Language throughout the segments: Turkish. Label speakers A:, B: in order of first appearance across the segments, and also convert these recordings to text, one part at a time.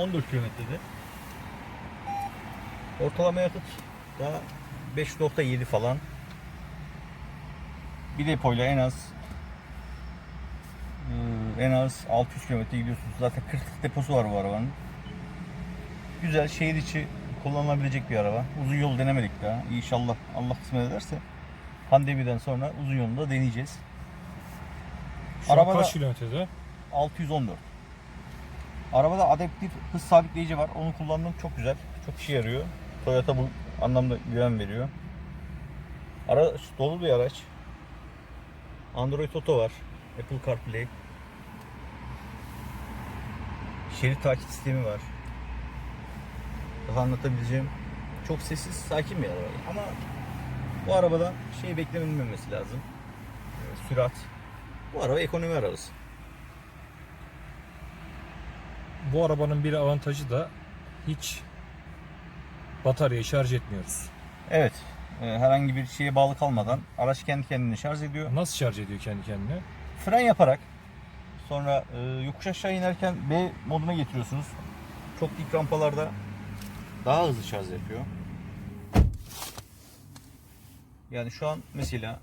A: Araç 614 kilometrede. Ortalama yakıt da 5.7 falan. Bir depoyla en az e, en az 600 kilometre gidiyorsunuz. Zaten 40 deposu var bu arabanın. Güzel şehir içi kullanılabilecek bir araba. Uzun yol denemedik daha. İnşallah Allah kısmet ederse pandemiden sonra uzun yolunu da deneyeceğiz.
B: Şu an
A: Arabada-
B: kaç kilometrede?
A: 614. Arabada adaptif hız sabitleyici var. Onu kullandım. Çok güzel. Çok işe yarıyor. Toyota bu anlamda güven veriyor. Araç dolu bir araç. Android Auto var. Apple CarPlay. Şerit takip sistemi var. Daha anlatabileceğim çok sessiz, sakin bir araba. Ama bu arabadan şey beklenilmemesi lazım. Ee, Sürat. Bu araba ekonomi arabası.
B: Bu arabanın bir avantajı da hiç bataryayı şarj etmiyoruz.
A: Evet. e, herhangi bir şeye bağlı kalmadan araç kendi kendine şarj ediyor.
B: Nasıl şarj ediyor kendi kendine?
A: Fren yaparak sonra e, yokuş aşağı inerken B moduna getiriyorsunuz. Çok dik rampalarda daha hızlı şarj yapıyor. Yani şu an mesela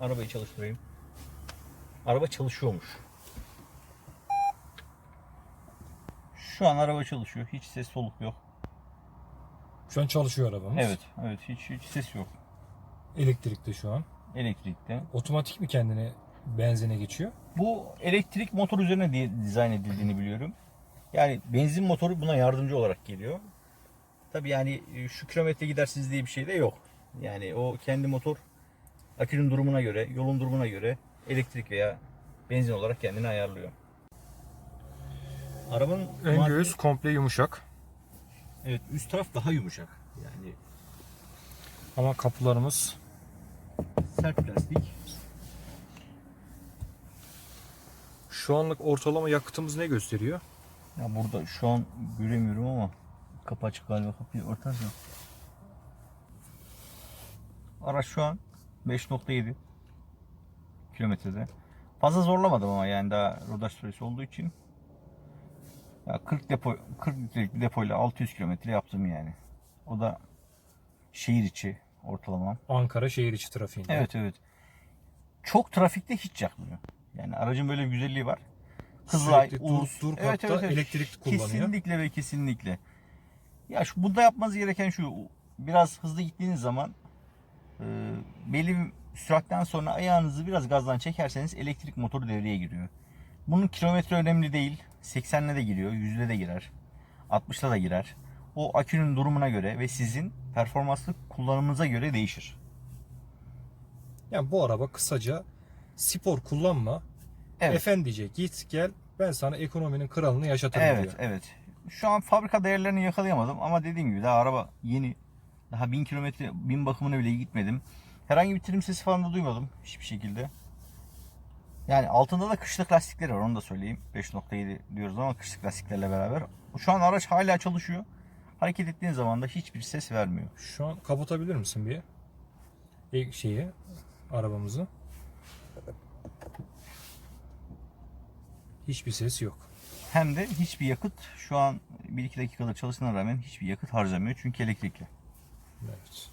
A: arabayı çalıştırayım. Araba çalışıyormuş. Şu an araba çalışıyor. Hiç ses soluk yok.
B: Şu an çalışıyor arabamız.
A: Evet, evet hiç hiç ses yok.
B: Elektrikte şu an.
A: Elektrikte.
B: Otomatik mi kendine benzine geçiyor?
A: Bu elektrik motor üzerine diye dizayn edildiğini biliyorum. Yani benzin motoru buna yardımcı olarak geliyor. Tabi yani e, şu kilometre gidersiniz diye bir şey de yok. Yani o kendi motor akünün durumuna göre, yolun durumuna göre elektrik veya benzin olarak kendini ayarlıyor. Arabanın
B: Ön
A: madde-
B: göğüs komple yumuşak.
A: evet üst taraf daha yumuşak. Yani
B: Ama kapılarımız
A: sert plastik.
B: şu anlık ortalama yakıtımız ne gösteriyor?
A: Ya burada şu an göremiyorum ama kapı açık galiba kapıyı örtersen. Araç şu an 5.7 kilometrede. Fazla zorlamadım ama yani daha rodaj süresi olduğu için. Ya 40 depo 40 litrelik bir depoyla 600 kilometre yaptım yani. O da şehir içi ortalama.
B: Ankara şehir içi trafiğinde.
A: Evet evet. Çok trafikte hiç yakmıyor. Yani aracın böyle bir güzelliği var. Kızılay,
B: Sürekli dur-
A: Uğuz.
B: dur kalkta elektrik kullanıyor.
A: Kesinlikle ve kesinlikle. Ya şu bunda yapmanız gereken şu. Biraz hızlı gittiğiniz zaman e, belli bir süratten sonra ayağınızı biraz gazdan çekerseniz elektrik motoru devreye giriyor. Bunun kilometre önemli değil. 80'le de giriyor, 100'le de girer. 60'la da girer. O akünün durumuna göre ve sizin performanslı kullanımınıza göre değişir.
B: Yani bu araba kısaca spor kullanma.
A: Evet.
B: Efendice git gel ben sana ekonominin kralını yaşatırım
A: Evet,
B: diyor.
A: evet. Şu an fabrika değerlerini yakalayamadım ama dediğim gibi daha araba yeni. Daha 1000 kilometre, 1000 bakımına bile gitmedim. Herhangi bir trim sesi falan da duymadım hiçbir şekilde. Yani altında da kışlık lastikleri var onu da söyleyeyim. 5.7 diyoruz ama kışlık lastiklerle beraber. Şu an araç hala çalışıyor. Hareket ettiğin zaman da hiçbir ses vermiyor.
B: Şu an kapatabilir misin bir? E, şeyi arabamızı. Hiçbir ses yok.
A: Hem de hiçbir yakıt şu an 1-2 dakikadır çalıştığına rağmen hiçbir yakıt harcamıyor çünkü elektrikli.
B: Evet.